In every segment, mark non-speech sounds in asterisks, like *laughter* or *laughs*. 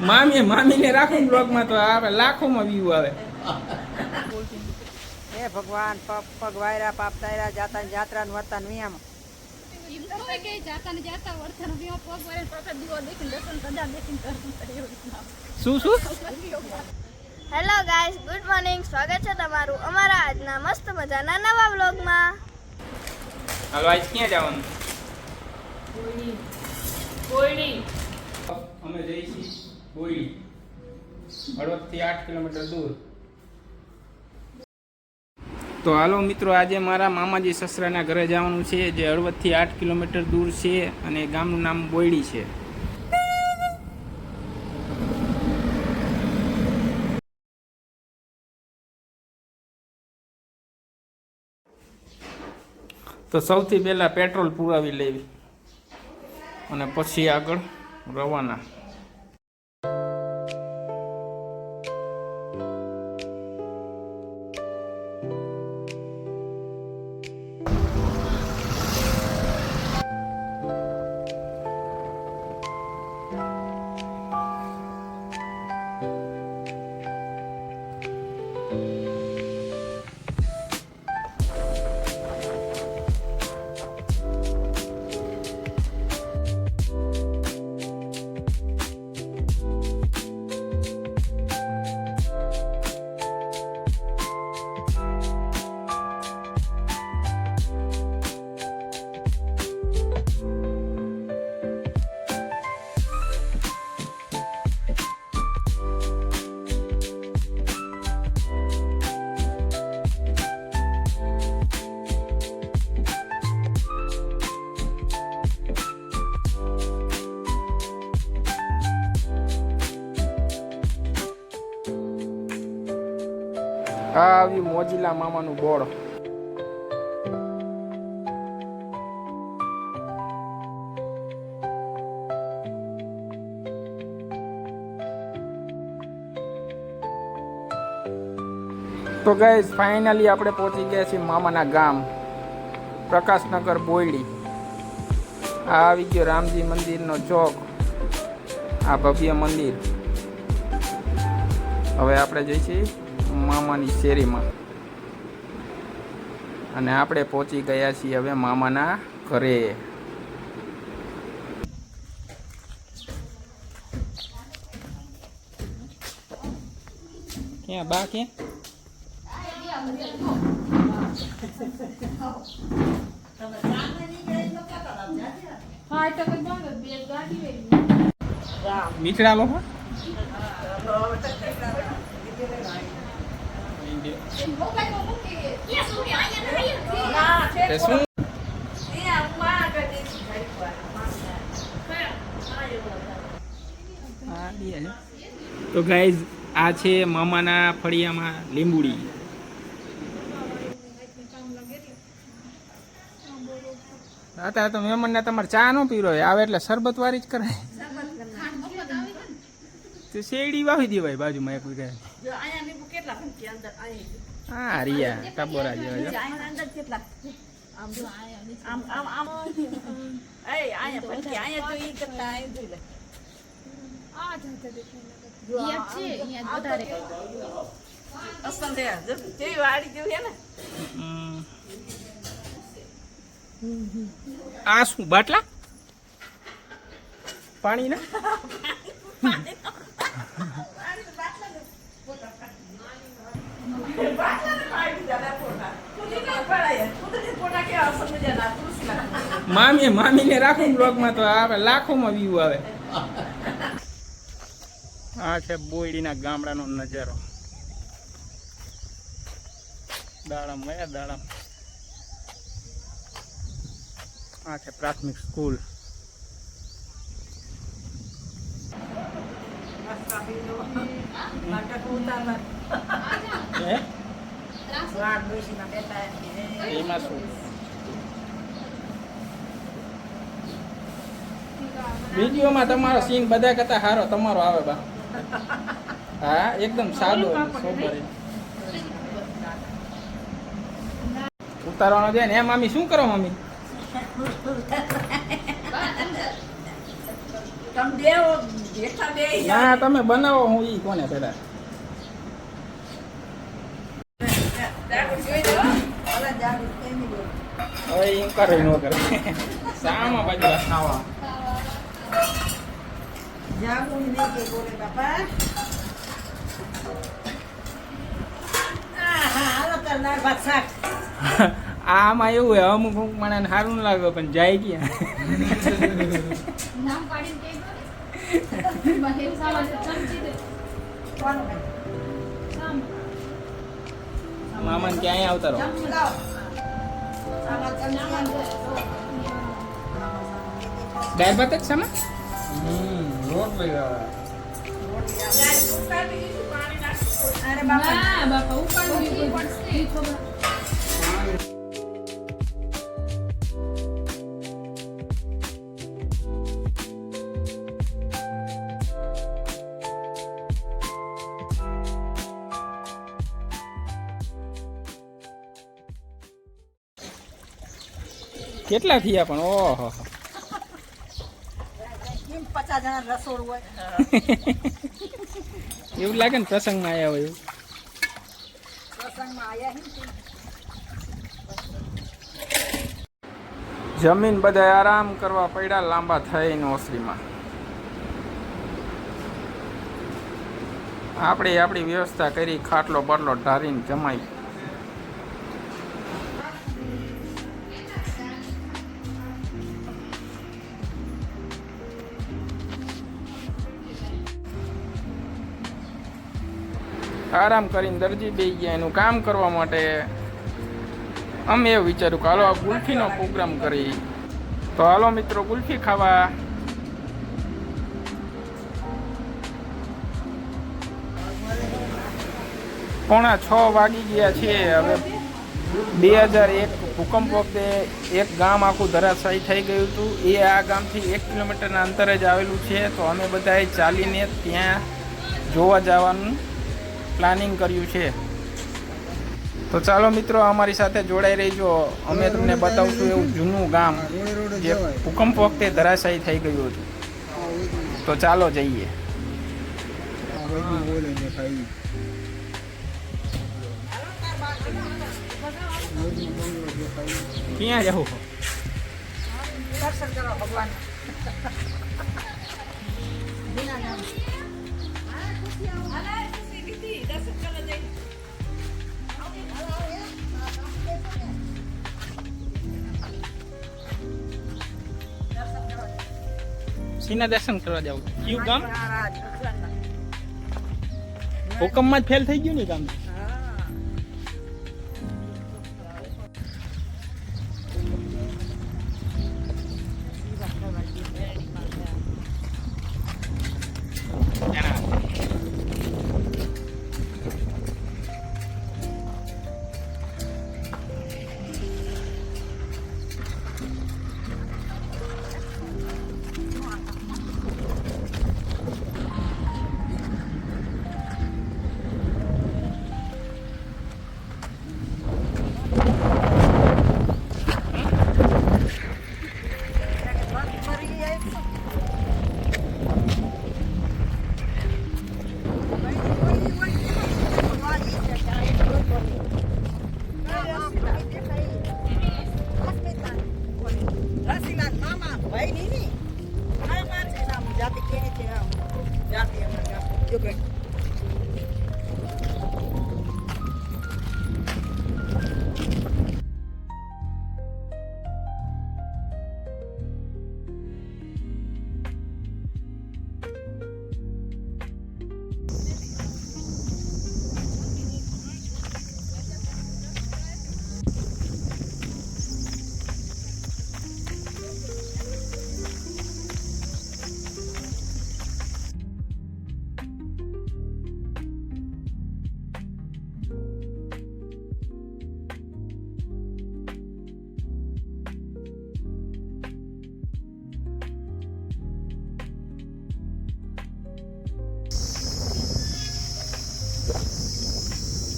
મામી મામીને રાખું બ્લોગમાં તો આવે લાખોમાં વ્યૂ આવે. હે ભગવાન, પગ પગ વાયરા પાપ તાયરા જાતા ને જાત્રા નું વર્તન નિયમ હોય કે જાતા ને જાતા વર્તન વિયો પગ વરે પ્રસાદ દીવો દેખીને દર્શન સજા દેખીને એવું શું શું? હેલો ગાઈસ ગુડ મોર્નિંગ સ્વાગત છે તમારું અમારા આજના મસ્ત મજાના નવા વ્લોગમાં હાલો આજ ક્યાં જવાનું? અમે જઈશું બોયડી. હળવદથી આઠ કિલોમીટર દૂર. તો હાલો મિત્રો, આજે મારા મામાજી સસરાના ઘરે જવાનું છે, જે હળવદથી આઠ કિલોમીટર દૂર છે અને ગામનું નામ બોયડી છે. તો સૌથી પહેલાં પેટ્રોલ પુરાવી લેવી અને પછી આગળ રવાના. આ આવ્યું મોજીલા મામાનું બોર્ડ તો ગાઈઝ ફાઇનલી આપણે પહોંચી ગયા છીએ મામાના ગામ. પ્રકાશનગર બોયડી આ આવી ગયો રામજી મંદિરનો ચોક. આ ભવ્ય મંદિર. હવે આપણે જઈશું મામાની શેરીમાં. અને આપણે પહોંચી ગયા છીએ હવે મામાના ઘરે. ક્યાં બા ક્યાં? નીચડા લોકો? શું. તો ગાઈઝ આ છે મામાના ફળિયામાં લીંબુડી. અત્યારે તો મહેમાનને તમારે ચા નો પીરો આવે એટલે શરબત વાળી જ કરાય. તો શેરડી વાવી દેવાય બાજુમાં એક વીઘા. હા રિયા ટબોરા જેવા જો. આ જાતે દેખાય લાગે. છે. અહીંયા વધારે હમ. આ શું બાટલા? *laughs* પાણી ના મામી મામીને રાખું બ્લોગમાં તો આવે લાખોમાં વ્યૂ આવે. આ છે બોયડીના ગામડાનો નજારો. દાડમ ગયા દાડમ. આ છે પ્રાથમિક સ્કૂલ. એમાં શું? વિડીયોમાં તમારો સીન બધા કરતા સારો તમારો આવે બા. હા એકદમ સાદો સોબર ઉતારવાનો છે ને એમ મામી શું કરો મમ્મી તમે દેવો ના, તમે બનાવો, હું ઈ કોને પેલા હવે એમ આમાં એવું હોય અમુક માણસને સારું લાગે, પણ જાય ક્યાં? મામાને ક્યાંય આવતા રહો. દાળ ભાત જ શામાં અરે બાપા ના બાપા ઉપાડવી પડશે. કેટલા થયા પણ? ઓહો. પચાસ જણા રસોડું હોય એવું લાગે ને પ્રસંગમાં આવ્યા હોય એવું. પ્રસંગમાં જમીન બધા આરામ કરવા પડ્યા લાંબા થઈને ઓસરીમાં. આપણે આપણી વ્યવસ્થા કરી ખાટલો બાટલો ઢારીને જમાઈ આરામ કરીને દરજી બે ગયા, એનું કામ કરવા માટે અમે એવું વિચાર્યું કે હાલો આ ગુલ્ફીનો પ્રોગ્રામ કરી તો હાલો મિત્રો, ગુલ્ફી ખાવા. પોણા છ વાગી ગયા છે, હવે બે હજાર એક ભૂકંપ વખતે એક ગામ આખું ધરાશાયી થઈ ગયું હતું. એ આ ગામથી એક કિલોમીટરના અંતરે જ આવેલું છે, તો અમે બધાએ ચાલીને ત્યાં જોવા જવાનું પ્લાનિંગ કર્યું છે. તો ચાલો મિત્રો, અમારી સાથે જોડાઈ રહીજો. અમે તમને બતાવશું એવું જૂનું ગામ જે ભૂકંપ વખતે ધરાશાયી થઈ ગયું હતું. તો ચાલો જઈએ. ક્યાં જવું ભગવાન સીના દર્શન કરવા જાવ કયું ગામ? હુકમમાં જ ફેલ થઈ ગયું ને ગામ?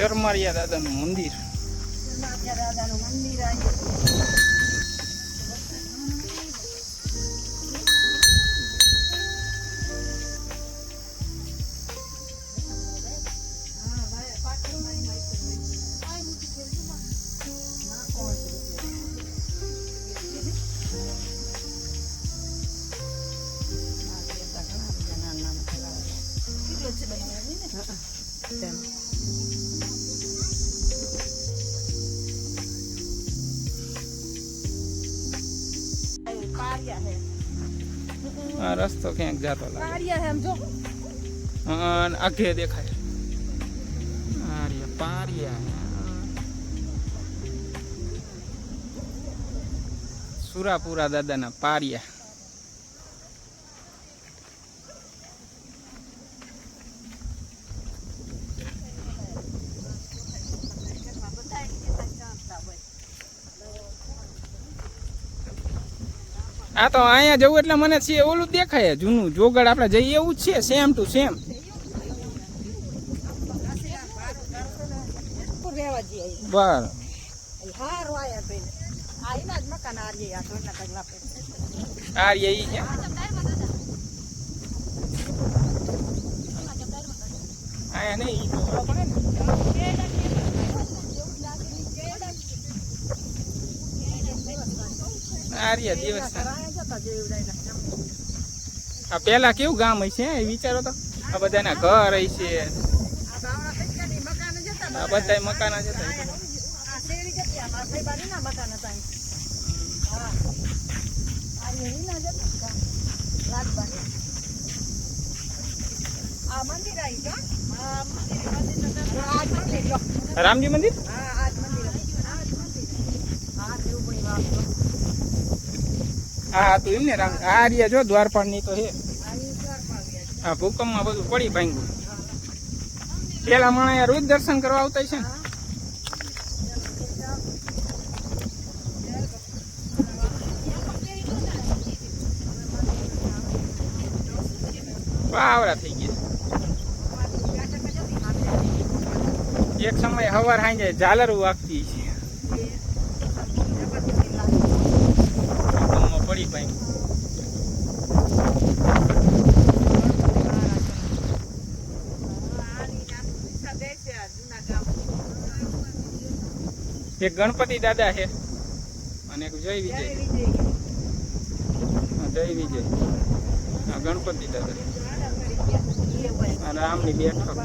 ચરમારિયા દાદાનું મંદિર. દાદાનું મંદિર આવ્યું હે. આ રસ્તો ક્યાંક જાતો લાગે. પારિયા હે આમ જો. આગે દેખાય. આરિયા પારિયા સુરાપુરા દાદાના પારિયા આ તો અહીંયા જવું એટલે મને છે ઓલું દેખાય, જૂનું. જોગડ આપણે જઈએ એવું જ છે સેમ ટુ સેમ બરાબર આર્યા ઈ નહીં આર્યા દિવસ આયા જતા જેવડાયના આ પેલા કેવું ગામ હશે એ વિચારો તો. આ બધાના ઘર હશે આ બધા મકાન આ મંદિર રામજી મંદિર? હા આજ એમ ને રામ આ રહ્યા જો હા તું હે. હા ભૂકંપમાં બધું પડી ભાંગ્યું. પેલા માણસ રોજ દર્શન કરવા આવતા છે ને. પાવડા થઈ ગયા. એક સમય હવાર હાંજે ઝાલર વાગતી છે ભૂકંપમાં પડી ભાંગ્યું એક ગણપતિ દાદા છે અને એક જય વિજય. જય વિજય. આ ગણપતિ દાદા. અને રામની બેઠક.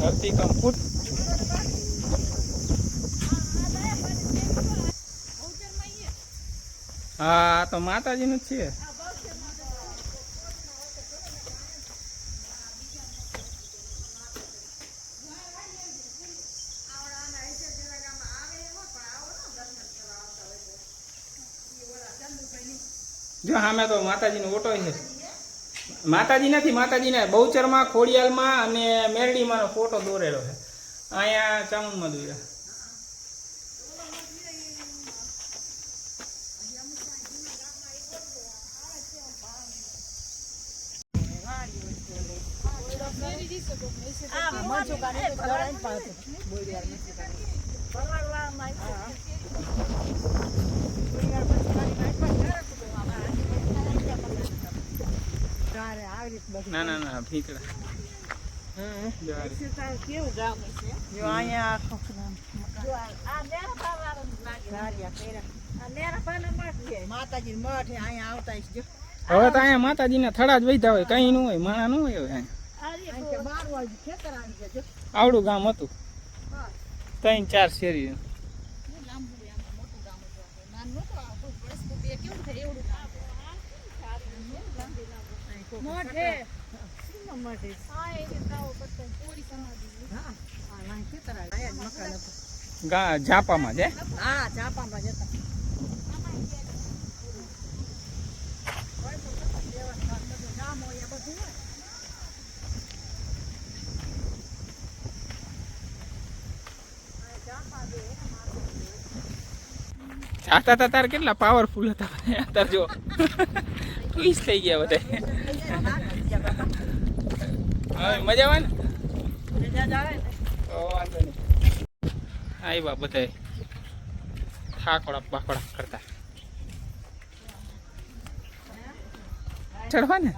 ધરતીકંપ. ફૂટ હા, તો માતાજીનું જ છે. જો સામે તો માતાજીનો ઓટો છે. માતાજી નથી, માતાજીને બહુચરમાં, ખોડિયાલમાં અને મેરડીમાંનો ફોટો દોરેલો છે. અહીંયા ચામુંડમાં દોર્યા. ના ના ના ફીકડા જો આ રીતે. જો અહીંયા માતાજી મઠ છે, અહીંયા આવતા હવે તો અહીંયા માતાજીના થડા જ વધ્યા હોય કઈ ન હોય માણા નું હોય હવે અહીંયા. અહીં કે બાર વાગે ખેતર આવી ગયા આવડું ગામ હતું. ત્રણ ચાર શેરી ઝાપામાં જ? હા, ઝાપામાં છે? હા ચાપામાં જતા ગામ હોય એ બધું હોય. આ ચાપા દે, માથે દે. જાતા હતા તાર કેટલા પાવરફુલ હતા અત્યારે જો ટ્વિસ થઈ ગયા બધા. મજા આવે ને? આવ્યા બધા થાકોડા બાકોડા કરતા. ચડવા ને?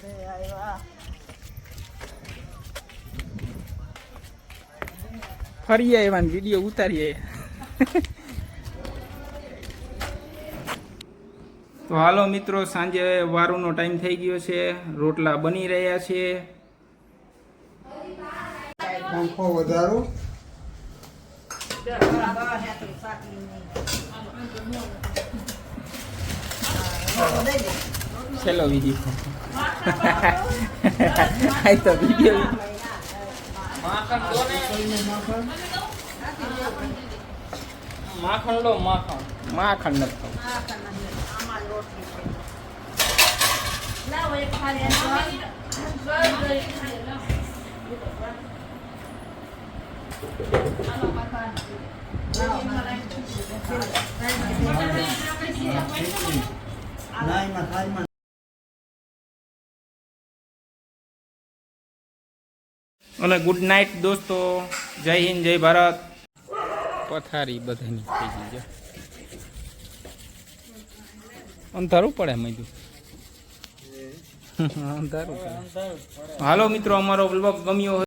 ઘરે આવ્યા ઘરે આવ્યા વીડિયો ઉતારીએ. તો હાલો મિત્રો સાંજે વારુનો ટાઈમ થઈ ગયો છે. રોટલા બની રહ્યા છે. પંખો વધારો. બીજી *laughs* આ તો વીડિયો માખણ લો માખણ માખણ નથી ખાવું. અને ગુડ નાઇટ દોસ્તો. જય હિન્દ જય ભારત. પથારી બધાની થઈ ગઈ અંધારું પડે મજું અંધારું હાલો મિત્રો અમારો બ્લોગ ગમ્યો